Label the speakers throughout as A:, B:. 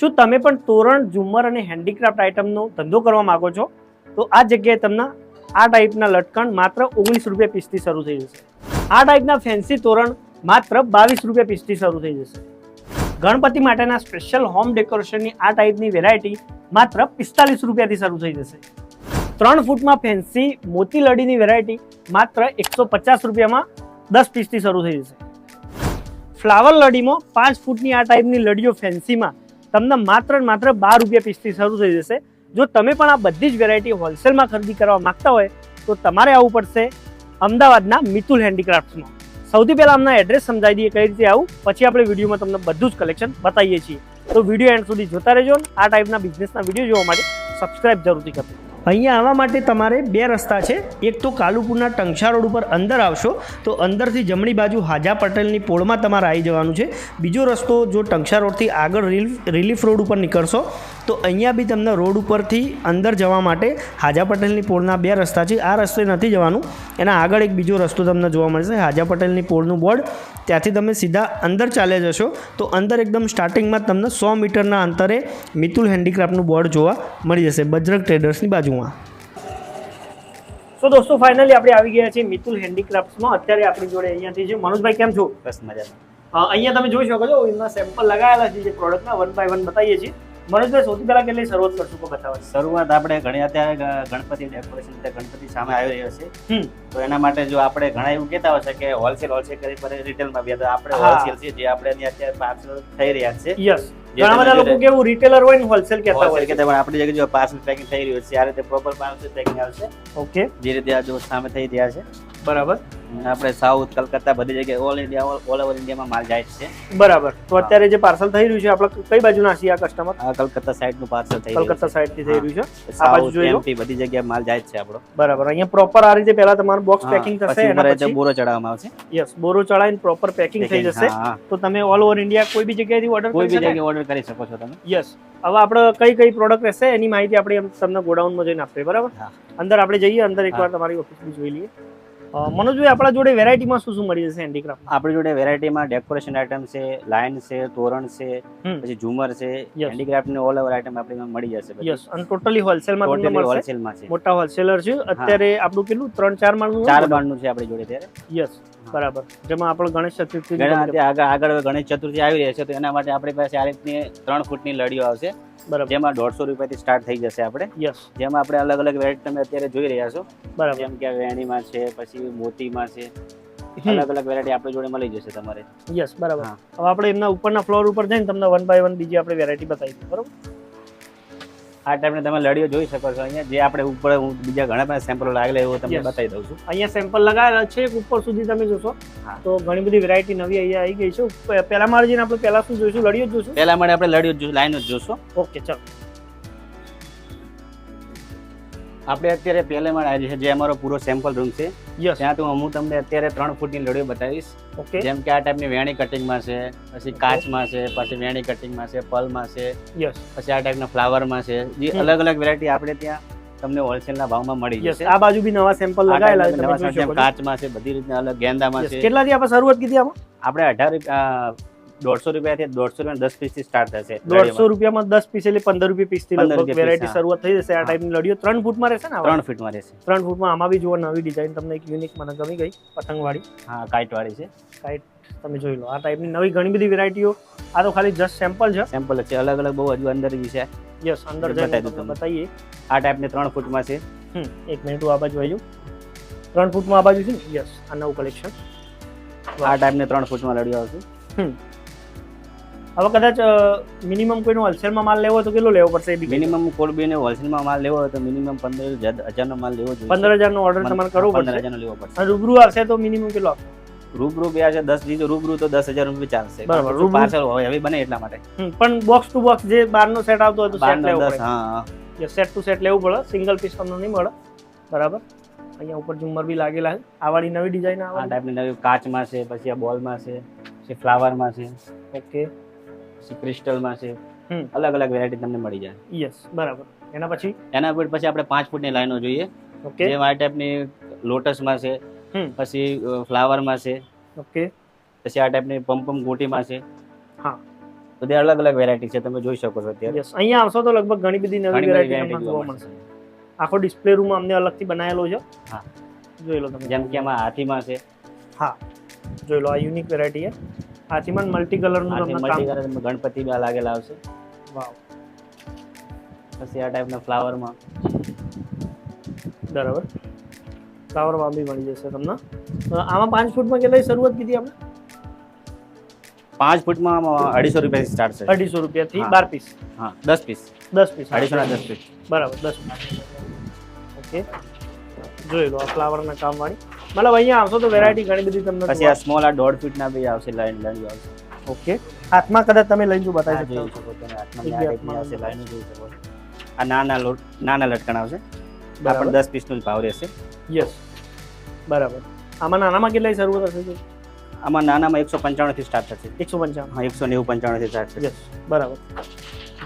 A: શું તમે પણ તોરણ ઝુમર અને હેન્ડીક્રાફ્ટ આઇટમનો ધંધો કરવા માંગો છો? તો આ જગ્યાએ તમને આ ટાઈપના લટકણ માત્ર ઓગણીસ રૂપિયા પીસથી શરૂ થઈ જશે. આ ટાઈપના ફેન્સી તોરણ માત્ર બાવીસ રૂપિયા પીસથી શરૂ થઈ જશે. ગણપતિ માટેના સ્પેશિયલ હોમ ડેકોરેશનની આ ટાઈપની વેરાયટી માત્ર પિસ્તાલીસ રૂપિયાથી શરૂ થઈ જશે. ત્રણ ફૂટમાં ફેન્સી મોતી લડીની વેરાયટી માત્ર એકસો પચાસ રૂપિયામાં દસ પીસથી શરૂ થઈ જશે. ફ્લાવર લડીમાં પાંચ ફૂટની આ ટાઈપની લડીઓ ફેન્સીમાં તમને માત્ર માત્ર બાર રૂપિયા પીસથી શરૂ થઈ જશે. જો તમે પણ આ બધી જ વેરાયટી હોલસેલમાં ખરીદી કરવા માંગતા હોય, તો તમારે આવવું પડશે અમદાવાદના મિતુલ હેન્ડીક્રાફ્ટમાં સૌથી પહેલાં અમને એડ્રેસ સમજાવી દઈએ કઈ રીતે આવું. પછી આપણે વિડીયોમાં તમને બધું જ કલેક્શન બતાવીએ છીએ. તો વીડિયો એન્ડ સુધી જોતા રહેજો આ ટાઈપના બિઝનેસના વીડિયો જોવા માટે સબસ્ક્રાઇબ જરૂરથી કરજો. અહીંયા આવવા માટે તમારે બે રસ્તા છે. એક તો કાલુપુરના ટંકશા રોડ ઉપર અંદર આવશો, તો અંદરથી જમણી બાજુ હાજા પટેલની પોળમાં તમારે આવી જવાનું છે. બીજો રસ્તો જો ટંકશા રોડથી આગળ રિલીફ રોડ ઉપર નીકળશો તો અહીંયા બી તમને રોડ ઉપરથી અંદર જવા માટે હાજા પટેલની પોળના બે રસ્તા છે. આ રસ્તે નથી જવાનું. એના આગળ એક બીજો રસ્તો તમને જોવા મળશે. હાજા પટેલની પોળનું બોર્ડ. ત્યાંથી તમે સીધા અંદર ચાલ્યા જશો. તો અંદર એકદમ સ્ટાર્ટિંગમાં તમને સો મીટરના અંતરે મિતુલ હેન્ડીક્રાફ્ટનું બોર્ડ જોવા મળી જશે. બજરંગ ટ્રેડર્સની બાજુમાં. સો દોસ્તો ફાઇનલી આપણે આવી ગયા છીએ મિતુલ હેન્ડીક્રાફ્ટમાં અત્યારે આપણી જોડે અહીંયાથી છે. મનોજભાઈ કેમ છો?
B: બસ મજામાં.
A: અ, અહીંયા તમે જોઈ શકો છો એમના સેમ્પલ લગાવેલા છે જે પ્રોડક્ટના વન બાય વન બતાવીએ છીએ. મનોજભાઈ સૌથી પહેલા કેટલી શરૂઆત કરશું તો બતાવવાની?
B: શરૂઆત આપણે ઘણી અત્યારે ગણપતિ ડેકોરેશન ગણપતિ સામે આવી રહ્યો છે તો એના માટે જો આપણે ઘણા એવું કહેતા હોય છે કે હોલસેલ હોલસેલ કરી પર રિટેલમાં બી આપણે હોલસેલ છે જે આપણે અત્યારે પાર્સલ થઈ રહ્યા છે.
A: યસ ઘણા બધા લોકો કેવું રિટેલર હોય ને હોલસેલ કહેતા હોય
B: કે પણ આપણી જગ્યાએ જો પાર્સલ પેકિંગ થઈ રહ્યું છે આ રીતે પ્રોપર પાર્સલ પેકિંગ આવશે.
A: ઓકે
B: જે રીતે આ જો સામે થઈ રહ્યા છે.
A: બરાબર.
B: આપણે સાઉથ કલકત્તા બધી જગ્યાએ ઓલ ઇન્ડિયા ઓલ ઓવર ઇન્ડિયામાં માલ જાય છે.
A: બરાબર. તો અત્યારે જે પાર્સલ થઈ રહ્યું છે આપણે કઈ છીએ આ કસ્ટમર
B: આ કલકત્તા સાઈડનું પાર્સલ થઈ
A: કલકત્તા સાઈડથી થઈ રહ્યું છે.
B: છે
A: આ બાજુ જોઈ
B: બધી જગ્યાએ માલ જાય છે આપણો.
A: બરાબર. અહીંયા પ્રોપર આ રીતે પહેલા તમારું બોક્સ પેકિંગ થશે એના પછી
B: બોરો ચડાવવામાં આવશે.
A: યસ બોરો ચડાવીને પ્રોપર પેકિંગ થઈ જશે. તો તમે ઓલ ઓવર ઇન્ડિયા કોઈ બી જગ્યાએથી ઓર્ડર
B: કોઈ બી જગ્યાએ ઓર્ડર કરી શકો છો તમે.
A: યસ હવે આપણે કઈ કઈ પ્રોડક્ટ રહેશે એની માહિતી આપણે તમને ગોડાઉનમાં જઈને આપીએ બરાબર? અંદર આપણે જઈએ અંદર એકવાર તમારી ઓફિસ બી જોઈ લઈએ. મનોજભાઈ આપણા જોડે વેરાયટીમાં શું શું મળી જશે હેન્ડીક્રાફ્ટ
B: આપણી જોડે વેરાયટીમાં ડેકોરેશન આઇટમ છે લાઇન છે તોરણ છે પછી ઝુમર છે. હેન્ડીક્રાફ્ટની ઓલ ઓવર આઇટમ આપણી મળી જશે
A: યસ અને ટોટલી હોલસેલમાં તમને મળશે.
B: હોલસેલમાં છે.
A: મોટા હોલસેલર છે. અત્યારે આપણું કેટલું? ત્રણ ચાર માળનું
B: ચાર માળનું છે આપણી જોડે ત્યારે
A: યસ બરાબર. જેમાં આપણે ગણેશ ચતુર્થી
B: આગળ આગળ ગણેશ ચતુર્થી આવી રહી છે તો એના માટે આપણી પાસે આ રીતની ત્રણ ફૂટની લડીઓ આવશે.
A: બરાબર.
B: જેમાં દોઢસો રૂપિયાથી સ્ટાર્ટ થઈ જશે આપણે.
A: યસ
B: જેમાં આપણે અલગ અલગ વેરાયટી તમે અત્યારે જોઈ રહ્યા છો.
A: બરાબર.
B: જેમ કે વેણીમાં છે પછી મોતીમાં છે. અલગ અલગ વેરાયટી આપણી જોડે મળી જશે તમારે.
A: યસ બરાબર. હવે આપણે એમના ઉપરના ફ્લોર ઉપર જઈને તમને વન બાય વન બીજી આપણે વેરાયટી બતાવી દઈએ બરાબર?
B: આ ટાઈપની તમે લડીઓ જોઈ શકો છો અહીંયા. જે આપણે ઉપર હું બીજા ઘણા બધા સેમ્પલો લાગેલા એવું તમને બતાવી દઉં છું.
A: અહીંયા સેમ્પલ લગાવેલા છે ઉપર સુધી તમે જોશો. તો ઘણી બધી વેરાયટી નવી અહીંયા આવી ગઈ છે. પહેલા મારે જઈને આપણે પહેલા શું જોઈશું? લડીઓ જોઈશું?
B: પહેલા માટે આપણે લડીઓ જ લાઈન જ જોશો
A: ઓકે ચાલો.
B: આપણે અત્યારે પહેલા માળે આજે છે જે અમારો પૂરો સેમ્પલ રૂમ છે.
A: યસ
B: ત્યાં તો હું તમને અત્યારે ત્રણ ફૂટની લડીઓ બતાવીશ.
A: ઓકે
B: જેમ કે આ ટાઈપની વેણી કટિંગમાં છે પછી કાચમાં છે પછી વેણી કટિંગમાં છે પલમાં છે
A: યસ
B: પછી આ ટાઈપના ફ્લાવરમાં છે. જે અલગ અલગ વેરાયટી આપણે ત્યાં તમને હોલસેલના ભાવમાં મળી જશે.
A: આ બાજુ બી નવા સેમ્પલ
B: લગાયેલા
A: લગાવેલા છે
B: નવા કાચમાં છે બધી રીતના અલગ ગેંદામાં છે.
A: કેટલાથી આપણે શરૂઆત કીધી આમાં?
B: આપણે અઢાર રૂપિયા દોઢસો રૂપિયાથી દોઢસો રૂપિયા દસ પીસથી સ્ટાર્ટ થશે.
A: દોઢસો રૂપિયામાં દસ પીસ એટલે પંદર રૂપિયા પીસથી
B: 15
A: લગભગ વેરાયટી શરૂઆત થઈ જશે. આ. ટાઈપની લડીઓ ત્રણ ફૂટમાં રહેશે ને?
B: ત્રણ ફૂટમાં રહેશે.
A: ત્રણ ફૂટમાં આમાં બી જુઓ નવી ડિઝાઇન તમને એક યુનિક મને ગમી ગઈ પતંગવાળી.
B: હા કાઇટ વાળી છે.
A: કાંઈ તમે જોઈ લો. આ ટાઈપની નવી ઘણી બધી વેરાયટીઓ આ તો ખાલી જસ્ટ સેમ્પલ છે.
B: સેમ્પલ છે. અલગ અલગ બહુ હજુ અંદર છે.
A: યસ અંદર જઈને. બતાવીએ.
B: આ ટાઈપની ત્રણ ફૂટમાં છે.
A: એક મિનિટ હું આ બાજુ આવી ત્રણ ફૂટમાં આ બાજુ છે ને? યસ આ નવું કલેક્શન
B: આ ટાઈપની ત્રણ ફૂટમાં લડ્યો આવશે.
A: હવે કદાચ મિનિમમ કોઈનો હોલસેલમાં માલ લેવો તો કેટલો લેવો પડશે
B: મિનિમમ કોઈ બીને હોલસેલમાં માલ લેવો હોય તો મિનિમમ પંદર હજારનો માલ લેવો જોઈએ.
A: પંદર હજારનો ઓર્ડર તમારે કરવો
B: પંદર
A: પડશે?
B: હજારનો લેવો પડશે.
A: રૂબરૂ આવશે તો મિનિમમ કેટલો?
B: રૂબરૂ બે છે દસ દીધો રૂબરૂ તો દસ હજાર રૂપિયા ચાલશે.
A: બરાબર, રૂબરૂ-
B: પાર્સલ હોય હવે બને એટલા માટે.
A: પણ બોક્સ ટુ બોક્સ જે બારનો સેટ આવતો હોય તો સેટ લેવો પડે.
B: હા.
A: સેટ ટુ સેટ લેવું પડે સિંગલ પીસ તમને નહીં મળે. બરાબર? અહીંયા ઉપર ઝુમર બી લાગેલા છે. આવાળી નવી ડિઝાઇન
B: આ ટાઈપની નવી કાચમાં છે પછી આ બોલમાં છે પછી ફ્લાવરમાં છે.
A: ઓકે
B: ક્રિસ્ટલમાં છે. અલગ અલગ વેરાયટી તમને મળી જાય.
A: યસ બરાબર. એના પછી?
B: એના પર પછી આપણે પાંચ ફૂટની લાઈનો જોઈએ.
A: ઓકે
B: જે આ ટાઈપની લોટસમાં છે. પછી ફ્લાવરમાં છે
A: ઓકે
B: પછી આ ટાઈપની પંપમ ગોટીમાં છે.
A: હા.
B: બધી અલગ અલગ વેરાયટી છે તમે જોઈ શકો છો અત્યારે.
A: યસ અહીંયા આવશો તો લગભગ ઘણી બધી નવી વેરાયટી
B: જોવા મળશે.
A: આખો ડિસ્પ્લે રૂમ અમને અલગથી બનાવેલો છે.
B: હા.
A: જોઈ લો તમે.
B: જેમ કે આમાં હાથીમાં છે.
A: હા. જોઈ લો આ યુનિક વેરાયટી છે. હાથીમાં મલ્ટી કલરનું તમને
B: મલ્ટી કલર ગણપતિ બી લાગેલા આવશે.
A: વાવ.
B: પછી આ ટાઈપના ફ્લાવરમાં
A: બરાબર. ફ્લાવર વાવ બી મળી જશે તમને. આમાં પાંચ ફૂટમાં કેટલી શરૂઆત કીધી આપણે?
B: પાંચ ફૂટમાં અઢીસો રૂપિયાથી સ્ટાર્ટ છે
A: અઢીસો રૂપિયાથી
B: થી
A: બાર પીસ
B: હા દસ પીસ
A: દસ પીસ
B: અઢીસો ના દસ પીસ
A: બરાબર દસ ઓકે. જોઈ લો આ ફ્લાવરના કામ વાળી મતલબ અહીંયા આવશો તો વેરાયટી ઘણી બધી તમને
B: પછી આ સ્મોલ આ દોઢ ફીટના બી આવશે લાઈન લાઈન આવશે.
A: ઓકે હાથમાં કદાચ તમે લઈને જો બતાવી
B: શકો તમે હાથમાં આવશે લાઈન જોઈ શકો. આ નાના લોટ નાના લટકણ આવશે. આ પણ દસ પીસનો જ ભાવ રહેશે.
A: યસ બરાબર. આમાં નાનામાં કેટલી શરૂઆત થશે
B: આમાં નાનામાં એકસો પંચાણું થી સ્ટાર્ટ થશે.
A: એકસો પંચાવન
B: હા એકસો નેવું પંચાણું થી સ્ટાર્ટ થશે.
A: યસ બરાબર.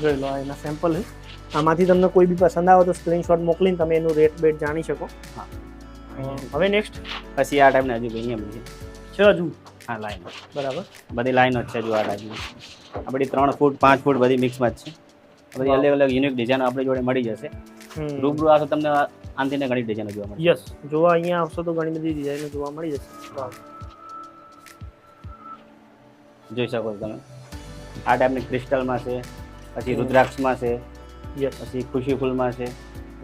A: જોઈ લો એના સેમ્પલ છે. આમાંથી તમને કોઈ બી પસંદ આવે તો સ્ક્રીનશોટ મોકલીને તમે એનું રેટ બેટ જાણી શકો.
B: હા.
A: હવે નેક્સ્ટ
B: પછી આ ટાઈપના હજુ અહીંયા બધી
A: છે હજુ
B: હા લાઈન
A: બરાબર?
B: બધી લાઈનો જ છે જો આ ટાઈપની આપણી ત્રણ ફૂટ પાંચ ફૂટ બધી મિક્સમાં જ છે. બધી અલગ અલગ યુનિક ડિઝાઇન આપણી જોડે મળી જશે. રૂબરૂ આવશો તમને આનથી ને ઘણી ડિઝાઇનો જોવા મળશે.
A: યસ જોવા અહીંયા આવશો તો ઘણી બધી ડિઝાઇનો જોવા મળી જશે.
B: જોઈ શકો છો તમે. આ ટાઈપની ક્રિસ્ટલમાં છે પછી રુદ્રાક્ષમાં છે
A: યસ
B: પછી ખુશી ફૂલમાં છે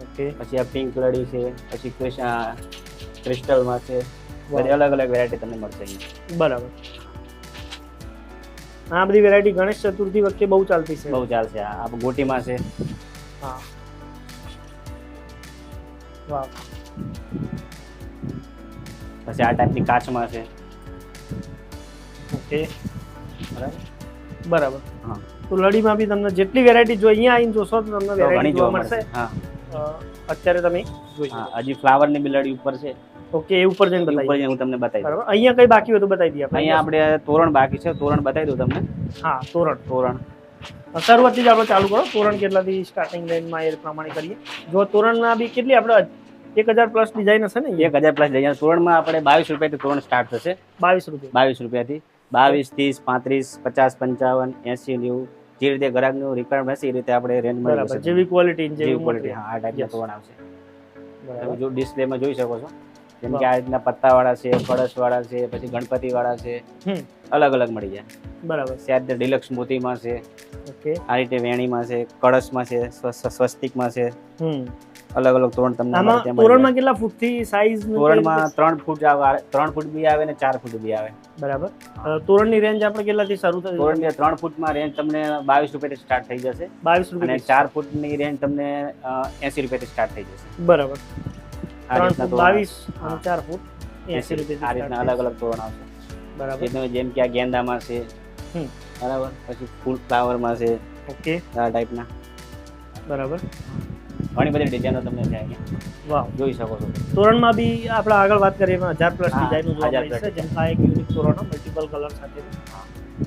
A: ઓકે
B: પછી આ પિંક લડી છે પછી ક્રિસ્ટલમાં છે. બધી અલગ અલગ વેરાયટી તમને મળશે
A: બરાબર. આ બધી વેરાયટી ગણેશ ચતુર્થી વખતે બહુ ચાલતી છે.
B: બહુ ચાલશે આ ગોટીમાં છે.
A: હા. વાહ.
B: પછી આ ટાઈપની કાચમાં છે.
A: ઓકે.
B: બરાબર?
A: બરાબર.
B: હા.
A: તો લડીમાં બી તમને જેટલી વેરાયટી જો અહીંયા આવીને જોશો તો તમને વેરાયટી જોવા મળશે.
B: હા.
A: અત્યારે તમે જોઈ
B: હજી ફ્લાવરની બિલડી ઉપર છે.
A: ઓકે એ ઉપર જઈને
B: ઉપર
A: બતાવી
B: જઈને હું તમને બતાવી દઉં.
A: બરાબર? અહીંયા કઈ બાકી હોય તો બતાવી દઈએ આપણે.
B: અહીંયા આપણે તોરણ બાકી છે તોરણ બતાવી દઉં તમને.
A: હા તોરણ.
B: તોરણ.
A: શરૂઆતથી જ આપણે ચાલુ કરો. તોરણ કેટલાથી સ્ટાર્ટિંગ રેન્જમાં એ પ્રમાણે કરીએ. જો તોરણના બી કેટલી આપણે એક હજાર પ્લસ ડિઝાઇન હશે ને
B: એક હજાર પ્લસ ડિઝાઇન તોરણમાં આપણે બાવીસ રૂપિયાથી તોરણ સ્ટાર્ટ થશે.
A: બાવીસ રૂપિયા.
B: બાવીસ રૂપિયાથી. બાવીસ ત્રીસ પાંત્રીસ પચાસ પંચાવન એસી નેવું. જે રીતે ગ્રાહકનું રિક્વાયરમેન્ટ હશે એ રીતે આપણે રેન્જ મળી
A: જેવી ક્વોલિટી
B: જેવી ક્વોલિટી. હા આ ટાઈપના તોરણ આવશે. જો ડિસ્પ્લેમાં જોઈ શકો છો. જેમ કે આ રીતના પત્તા વાળા છે કળશ વાળા છે પછી ગણપતિ વાળા
A: છે
B: અલગ અલગ મળી જાય.
A: બરાબર.
B: ત્યાં ડિલક્સ મોતીમાં છે
A: ઓકે.
B: આ રીતે વેણીમાં છે કળશમાં છે સ્વ- સ્વસ્તિકમાં છે અલગ અલગ તોરણ તમને
A: આમાં તોરણમાં કેટલા ફૂટથી સાઈઝ
B: તોરણમાં ત્રણ ફૂટ આવે ત્રણ ફૂટ બી આવે ને ચાર ફૂટ બી આવે.
A: બરાબર. તોરણની રેન્જ આપણે કેટલાથી શરૂ થઈ
B: તોરણની ત્રણ ફૂટમાં રેન્જ તમને બાવીસ રૂપિયાથી સ્ટાર્ટ થઈ જશે.
A: બાવીસ રૂપિયા
B: ચાર ફૂટની રેન્જ તમને એસી રૂપિયાથી સ્ટાર્ટ થઈ જશે.
A: બરાબર. ત્રણ ફૂટ બાવીસ અને ચાર ફૂટ એસી રૂપિયા
B: આ રીતના અલગ અલગ તોરણ આવશે
A: બરાબર.
B: જેમ કે આ ગેંદામાં છે. બરાબર. પછી ફૂલ ફ્લાવરમાં છે.
A: ઓકે.
B: આ ટાઈપના.
A: બરાબર.
B: ઘણી બધી ડિઝાઇનો તમને છે
A: વાહ
B: જોઈ શકો છો.
A: તોરણમાં બી આપણે આગળ વાત કરીએ એમાં હજાર પ્લસ
B: હા,
A: જોવા મળે છે જેમ આ એક યુનિક તોરણ મલ્ટિપલ કલર સાથે.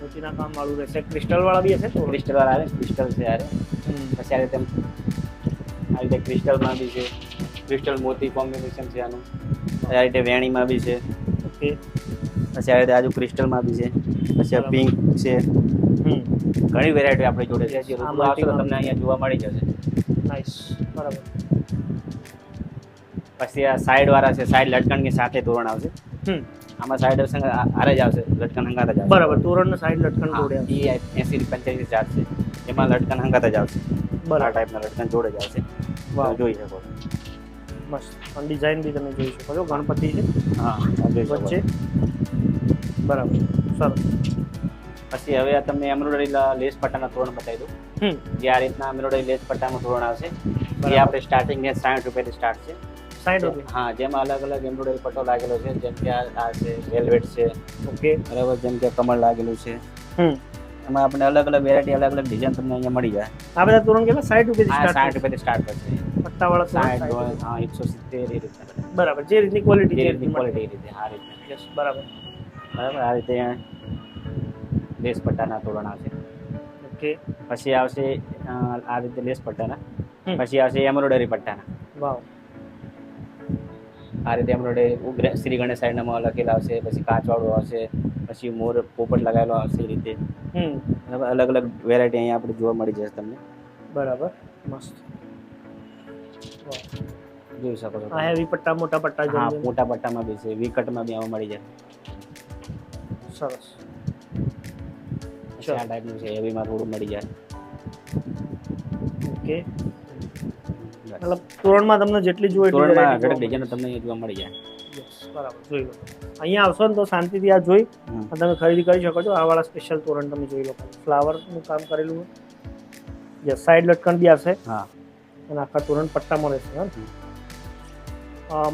A: મોતીના કામ વાળું રહેશે. ક્રિસ્ટલ વાળા બી હશે
B: ક્રિસ્ટલ વાળા આવે ક્રિસ્ટલ છે યાર પછી આ રીતે આ રીતે ક્રિસ્ટલમાં બી છે. ક્રિસ્ટલ મોતી કોમ્બિનેશન છે આનું. આ રીતે વેણીમાં બી છે.
A: ઓકે.
B: પછી આ રીતે આજુ ક્રિસ્ટલમાં બી છે. પછી આ પિંક છે.
A: હમ.
B: ઘણી વેરાયટી આપણી જોડે છે. જે રૂબરૂ આવશો તો તમને અહીંયા જોવા મળી જશે.
A: બરાબર.
B: પછી આ સાઈડ વાળા છે. સાઈડ લટકણની સાથે તોરણ આવશે.
A: હમ.
B: આમાં સાઈડ આરે જ આવશે. લટકણ હંગાત જ આવશે.
A: બરાબર. તોરણ સાઈડ લટકન જોડે
B: એ એસી પંચ્યાસી ચાર્જ છે. એમાં લટકણ હંગાત જ આવશે.
A: બરાબર.
B: ટાઈપના લટકણ જોડે જ આવશે.
A: વાહ
B: જોઈ શકો છો.
A: મસ્ત. ડિઝાઇન બી તમે જોઈ શકો છો. ગણપતિ છે.
B: હા
A: વચ્ચે. બરાબર. સરસ.
B: પછી હવે આ તમને એમ્બ્રોઇડરી લેસ પટ્ટાના ધોરણ બતાવી દઉં.
A: હમ.
B: જે આ રીતના એમ્બ્રોઇડરી લેસ પટ્ટાનું ધોરણ આવશે. એ
A: બરાબર.
B: આપણે સ્ટાર્ટિંગ ને સાઠ રૂપિયાથી સ્ટાર્ટ છે.
A: સાઠ રૂપિયા.
B: હા જેમાં અલગ અલગ એમ્બ્રોઇડરી પટ્ટો લાગેલો છે. જેમ કે આ છે વેલ્વેટ છે.
A: ઓકે.
B: બરાબર જેમ કે કમળ લાગેલું છે.
A: હમ.
B: એમાં આપણે અલગ અલગ વેરાયટી અલગ અલગ ડિઝાઇન તમને અહીંયા મળી જાય.
A: આ બધા તોરણ કેટલા? સાઠ રૂપિયા
B: આ સાઠ રૂપિયાથી સ્ટાર્ટ થશે.
A: પટ્ટાવાળા વાળા
B: સાઠ
A: 60
B: હા એકસો સિત્તેર એ રીતના
A: બરાબર જે રીતની ક્વોલિટી
B: જે રીતની ક્વોલિટી એ રીતે આ રીતે.
A: યસ બરાબર.
B: બરાબર આ રીતે લેસ પટ્ટાના તોરણ આવશે.
A: ઓકે
B: પછી આવશે આ રીતે લેસ પટ્ટાના. પછી આવશે એમ્બ્રોઇડરી પટ્ટાના.
A: વાવ.
B: આ રીતે એમ્બ્રોઇડરી શ્રી ગણેશ સાઈડનામાં લખેલા આવશે પછી કાચવાળું આવશે પછી મોર પોપટ લગાવેલો આવશે એ રીતે. અલગ અલગ વેરાયટી અહીંયા આપણે જોવા મળી જશે તમને.
A: બરાબર મસ્ત.
B: જોઈ શકો છો.
A: આ હેવી પટ્ટા મોટા પટ્ટા
B: હા. મોટા પટ્ટામાં બી છે. વિકટમાં બી આવા મળી જાય.
A: સરસ.
B: આ ટાઈપનું છે. હેવીમાં થોડું મળી જાય.
A: ઓકે. મતલબ તોરણમાં તમને જેટલી જોઈએ
B: તોરણમાં
A: આગળ
B: ડિઝાઇન તમને જોવા મળી જાય.
A: બરાબર. જોઈ લો. અહીંયા આવશો ને તો શાંતિથી આ જોઈ તમે ખરીદી કરી શકો છો. આ વાળા સ્પેશિયલ તોરણ તમે જોઈ લો. ફ્લાવરનું કામ કરેલું યસ સાઈડ લટકણ બી આવશે.
B: હા.
A: અને આખા તોરણ પટ્ટામાં રહેશે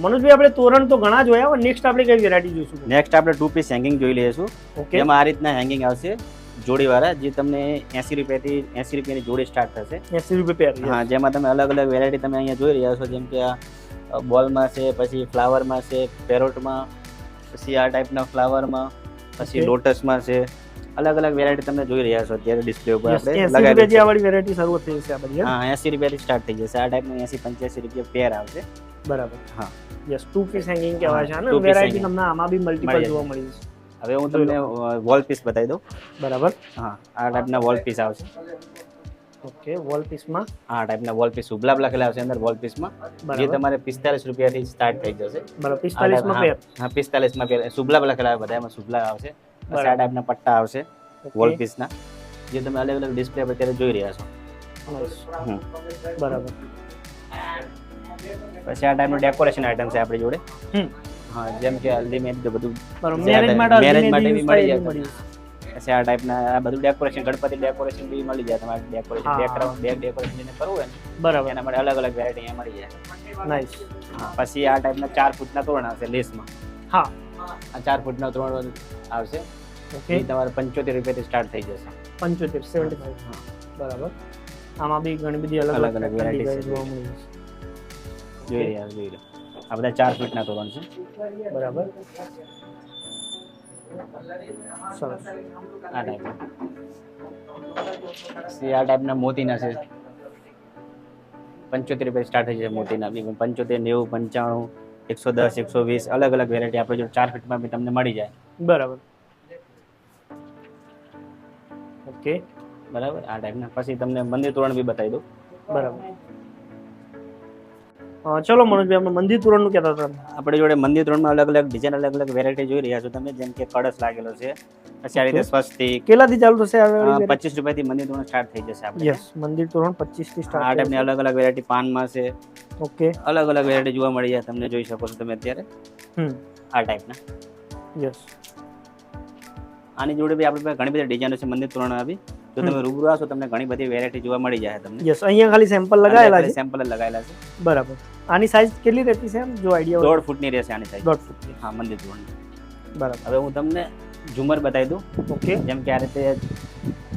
A: મનોજભાઈ આપણે તોરણ તો ઘણા જોયા પણ નેક્સ્ટ આપણે કઈ વેરાયટી જોઈશું?
B: નેક્સ્ટ આપણે ટુ પીસ હેંગિંગ જોઈ લઈશું.
A: ઓકે
B: એમાં આ રીતના હેંગિંગ આવશે જોડીવાળા જે તમને એસી રૂપિયાથી એસી રૂપિયાની જોડી સ્ટાર્ટ થશે.
A: એસી રૂપિયા
B: હા જેમાં તમે અલગ અલગ વેરાયટી તમે અહીંયા જોઈ રહ્યા છો જેમ કે આ બોલમાં છે પછી ફ્લાવરમાં છે પેરોટમાં પછી આ ટાઈપના ફ્લાવરમાં પછી લોટસમાં છે. અલગ અલગ વેરાયટી તમે જોઈ રહ્યા છો. અત્યારે ડિસ્પ્લે ઉપર આપણે
A: વાળી વેરાયટી શરૂઆત થઈ જશે આ બધી હા?
B: હા એસી રૂપિયાથી સ્ટાર્ટ થઈ જશે. આ ટાઈપનું એસી પંચ્યાસી રૂપિયા પેર આવશે.
A: બરાબર.
B: હા.
A: યસ ટુ પીસ હેંગિંગ કહેવાય છે અને વેરાયટી તમને આમાં બી મલ્ટીપલ જોવા મળી જશે.
B: હવે હું તમને વોલ પીસ બતાવી દઉં.
A: બરાબર.
B: હા આ ટાઈપના વોલ પીસ આવશે.
A: ઓકે વોલ પીસમાં
B: આ ટાઈપના વોલ પીસ ઉબલા લખેલા આવશે અંદર વોલ પીસમાં જે તમારે પિસ્તાલીસ રૂપિયાથી સ્ટાર્ટ થઈ જશે.
A: બરાબર પિસ્તાલીસમાં પેર
B: હા પિસ્તાલીસમાં પેર સુબલા લખેલા આવે બધા એમાં સુબલા આવશે. આ. ટાઈપના પટ્ટા આવશે વોલ પીસના જે તમે અલગ અલગ ડિસ્પ્લે પર અત્યારે જોઈ રહ્યા છો.
A: બરાબર.
B: પછી આ ટાઈપનું ડેકોરેશન આઈટમ છે આપણી જોડે. હા જેમ કે હલ્દી મહેંદી બધું
A: મેરેજ માટે મેરેજ
B: માટે બી મળી જાય પછી આ ટાઈપના આ બધું ડેકોરેશન ગણપતિ ડેકોરેશન બી મળી જાય તમારે. ડેકોરેશન. બેકગ્રાઉન્ડ બેક ડેકોરેશન જેને કરવું હોય ને
A: બરાબર.
B: એના માટે અલગ અલગ વેરાયટી અહીંયા મળી જાય.
A: નાઈસ
B: પછી આ ટાઈપના ચાર ફૂટના તોરણ આવશે લેસમાં.
A: હા.
B: આ ચાર ફૂટના તોરણ આવશે.
A: ઓકે.
B: એ તમારે પંચોતેર રૂપિયાથી સ્ટાર્ટ થઈ જશે.
A: પંચોતેર સેવન્ટી ફાઈવ બરાબર. આમાં બી ઘણી બધી અલગ
B: અલગ
A: અલગ
B: વેરાયટી.
A: જોવા મળી જશે.
B: જોઈ રહ્યા જોઈ રહ્યા. આ બધા ચાર ફૂટના તોરણ છે.
A: બરાબર. સરસ.
B: આ ટાઈપ આ ટાઈપના મોતીના છે. પંચોતેર રૂપિયા સ્ટાર્ટ થઈ જાય મોતીના. બી પંચોતેર નેવું પંચાણું એકસો દસ એકસો વીસ અલગ અલગ વેરાયટી આપણે જો ચાર ફીટમાં બી તમને મળી જાય.
A: બરાબર. ઓકે?
B: બરાબર? આ ટાઈપના પછી તમને મંદિર તોરણ બી બતાવી દઉં.
A: બરાબર. ચલો મનોજભાઈ આપણે મંદિર તોરણનું કહેતા હતા.
B: આપણે જોડે મંદિર ત્રણમાં અલગ અલગ ડિઝાઇન અલગ અલગ વેરાયટી જોઈ રહ્યા છો તમે જેમ કે કળશ લાગેલો છે. પછી આ રીતે સ્વસ્તિક.
A: કેટલાથી ચાલુ થશે આ
B: પચીસ રૂપિયાથી મંદિર તોરણ સ્ટાર્ટ થઈ જશે આપણે.
A: યસ મંદિર તોરણ પચીસથી
B: આ
A: સ્ટાર્ટ
B: ટાઈપની અલગ અલગ વેરાયટી પાનમાં છે.
A: ઓકે.
B: અલગ અલગ વેરાયટી જોવા મળી જાય તમને જોઈ શકો છો તમે અત્યારે.
A: હમ.
B: આ ટાઈપના
A: યસ
B: આની જોડે બી આપણી પાસે ઘણી બધી ડિઝાઇનો છે મંદિર તોરણ આવી. જો તમે રૂબરૂ આવશો તમને ઘણી બધી વેરાયટી જોવા મળી જાય તમને.
A: યસ અહીંયા ખાલી સેમ્પલ લગાવેલા છે?
B: સેમ્પલ લગાવેલા છે.
A: બરાબર. આની સાઈઝ કેટલી રહેતી છે એમ? જો આઈડિયા
B: દોઢ ફૂટની રહેશે આની સાઈઝ
A: દોઢ ફૂટની
B: હા મંદિર તોરણ.
A: બરાબર.
B: હવે હું તમને ઝુમર બતાવી દઉં.
A: ઓકે
B: જેમ કે આ રીતે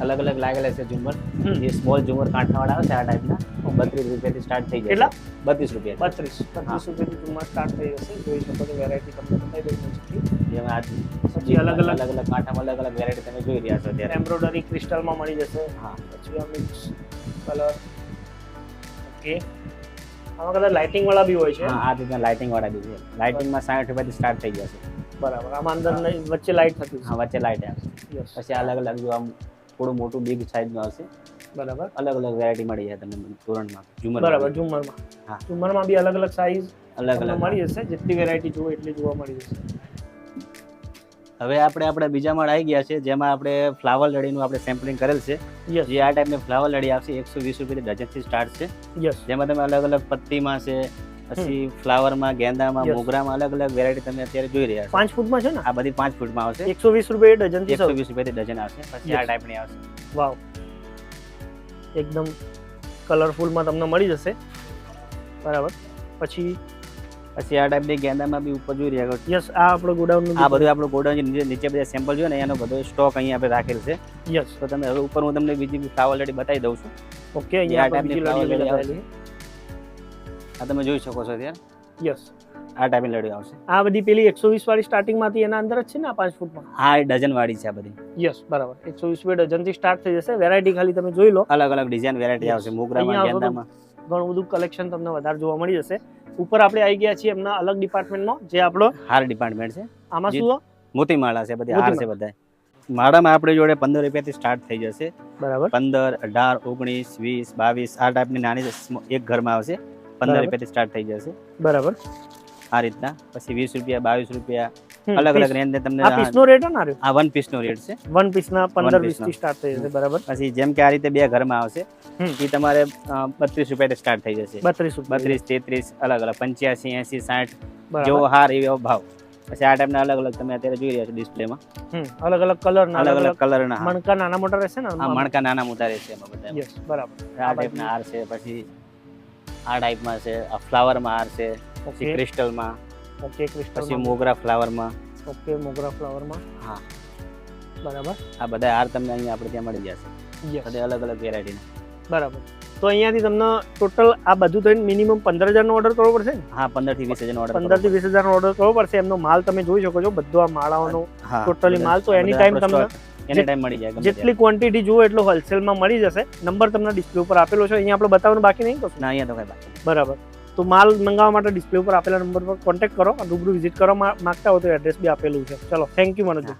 B: અલગ અલગ લાગેલા છે ઝુમર. જે સ્મોલ ઝુમર કાંઠાવાળા આવે છે આ ટાઈપના બત્રીસ રૂપિયાથી સ્ટાર્ટ થઈ જાય
A: કેટલા?
B: બત્રીસ રૂપિયા.
A: બત્રીસ. બત્રીસ રૂપિયાથી ઝુમર સ્ટાર્ટ થઈ જશે. જોઈ શકો છો વેરાયટી તમને બતાવી દઉં
B: જેમાં આ
A: પછી અલગ અલગ
B: અલગ અલગ કાંઠામાં અલગ અલગ વેરાયટી તમે જોઈ રહ્યા છો અત્યારે.
A: એમ્બ્રોઇડરી ક્રિસ્ટલમાં મળી જશે.
B: હા.
A: પછી આ મિક્સ કલર ઓકે આમાં કદાચ લાઇટિંગ વાળા બી હોય છે.
B: હા આ રીતના લાઇટિંગ વાળા બી છે. લાઇટિંગમાં સાઠ રૂપિયાથી સ્ટાર્ટ થઈ જશે.
A: બરાબર. આમાં અંદર વચ્ચે લાઇટ થતી
B: હા વચ્ચે લાઇટ આવશે પછી અલગ અલગ જો આમ થોડું મોટું બિગ સાઇઝનું આવશે.
A: બરાબર.
B: અલગ અલગ વેરાયટી મળી જાય તમને તોરણમાં ઝુમર
A: બરાબર ઝુમરમાં.
B: હા.
A: ઝુમરમાં બી અલગ અલગ સાઈઝ
B: અલગ અલગ
A: મળી જશે. જેટલી વેરાયટી જુઓ એટલી જોવા મળી જશે.
B: હવે આપણે આપણે બીજા માળ આવી ગયા છે જેમાં આપણે ફ્લાવર લડીનું આપણે સેમ્પલિંગ કરેલ છે. જે આ ટાઈપની ફ્લાવર લડી આવશે એકસો વીસ રૂપિયાથી ડઝનથી સ્ટાર્ટ છે.
A: યસ
B: જેમાં તમે અલગ અલગ પત્તીમાં છે પછી ફ્લાવરમાં ગેંદામાં. મોગરામાં અલગ અલગ વેરાયટી તમે અત્યારે જોઈ રહ્યા છો.
A: પાંચ ફૂટમાં છે ને?
B: આ બધી પાંચ ફૂટમાં આવશે.
A: એકસો વીસ રૂપિયા ડઝનથી
B: એકસો વીસ રૂપિયાથી ડઝન આવશે. પછી આ ટાઈપની આવશે.
A: વાવ એકદમ કલરફુલમાં તમને મળી જશે. બરાબર. પછી
B: પછી આ ટાઈપની ગેંદામાં બી ઉપર જોઈ રહ્યા છો.
A: યસ આ આપણો ગોડાઉન
B: આ બધું આપણો ગોડાઉન નીચે નીચે બધા સેમ્પલ જોઈએ ને એનો બધો સ્ટોક અહીંયા આપણે રાખેલ છે.
A: યસ
B: તો તમે હવે ઉપર હું તમને બીજી બી ફ્લાવર લડી બતાવી દઉં છું.
A: ઓકે અહીંયા
B: આ ટાઈપની ફ્લાવર
A: લડી આવેલી
B: આ તમે જોઈ શકો છો ત્યાં
A: યસ
B: આ ટાઈપની લડી આવશે.
A: આ બધી પેલી એકસો વીસ વાળી સ્ટાર્ટિંગમાંથી એના અંદર જ છે ને આ પાંચ ફૂટમાં
B: એ ડઝન વાળી છે આ બધી.
A: યસ બરાબર. એકસો વીસ ડઝનથી સ્ટાર્ટ થઈ જશે. વેરાયટી ખાલી તમે જોઈ લો.
B: અલગ અલગ ડિઝાઇન વેરાયટી આવશે. મોગરામાં ગેંદામાં.
A: ઘણું બધું કલેક્શન તમને વધારે જોવા મળી જશે. ઉપર આપણે આવી ગયા છીએ એમના અલગ ડિપાર્ટમેન્ટમાં જે આપણો
B: હાર ડિપાર્ટમેન્ટ છે.
A: આમાં શું
B: મોતી માળા છે બધી હાર છે બધા માળામાં આપણી જોડે પંદર રૂપિયાથી સ્ટાર્ટ થઈ જશે.
A: બરાબર.
B: પંદર અઢાર ઓગણીસ વીસ બાવીસ આ ટાઈપની નાની એક ઘરમાં આવશે. પંદર રૂપિયાથી સ્ટાર્ટ થઈ જશે.
A: બરાબર.
B: આ રીતના. પછી વીસ રૂપિયા બાવીસ રૂપિયા અલગ અલગ. રેન્જ તમને
A: આ પીસનો રેટ ને
B: આ વન પીસ નો રેટ છે.
A: વન પીસ
B: ના
A: 15
B: 20
A: થી સ્ટાર્ટ થઈ જશે બરાબર?
B: પછી જેમ કે આ રીતે બે ઘરમાં આવશે એ તમારે 32 રૂપિયા થી સ્ટાર્ટ થઈ જશે.
A: બત્રીસ
B: બત્રીસ તેત્રીસ અલગ અલગ પંચ્યાસી એસી સાઠ
A: બરાબર.
B: જેવો હાર એવો ભાવ. પછી આ ટાઈપના અલગ અલગ તમે અત્યારે જોઈ રહ્યા છો ડિસ્પ્લેમાં.
A: અલગ અલગ કલર ના
B: અલગ અલગ કલર ના.
A: મણકા નાના મોટા રહેશે ને
B: આ મણકા નાના મોટા રહેશે એમાં બધા.
A: યસ બરાબર.
B: આ ટાઈપના હાર છે પછી આ ટાઈપમાં છે આ ફ્લાવરમાં હાર છે પછી ક્રિસ્ટલમાં
A: ઓકે ક્રિસ્ટલ
B: પછી મોગરા ફ્લાવરમાં
A: ઓકે મોગરા ફ્લાવરમાં
B: હા.
A: બરાબર.
B: આ બધા હાર તમને અહીંયા આપણે ત્યાં મળી જશે. બધા અલગ અલગ વેરાયટીના
A: બરાબર. તો અહીંયાથી તમને ટોટલ આ બધું થઈને મિનિમમ પંદર હજારનો ઓર્ડર કરવો પડશે ને?
B: હા પંદરથી વીસ હજારનો
A: ઓર્ડર
B: પંદરથી
A: વીસ હજારનો ઓર્ડર કરવો પડશે. એમનો માલ તમે જોઈ શકો છો બધો આ માળાઓનો
B: બધા-
A: માલ. તો એની
B: ટાઈમ
A: તમને
B: એની ટાઈમ મળી જાય
A: જેટલી ક્વોન્ટિટી જુઓ એટલો હોલસેલમાં મળી જશે. નંબર તમને ડિસ્પ્લે ઉપર આપેલો છે. અહીંયા આપણે બતાવવાનું બાકી નહીં તો
B: ના અહીંયા તો કઈ બાકી
A: બરાબર. તો માલ મંગાવવા માટે ડિસ્પ્લે ઉપર આપેલા નંબર પર કોન્ટેક્ટ કરો રૂબરૂ વિઝિટ કરવા માંગતા હો તો એડ્રેસ બી આપેલું છે ચલો થેન્ક યુ મનોજ.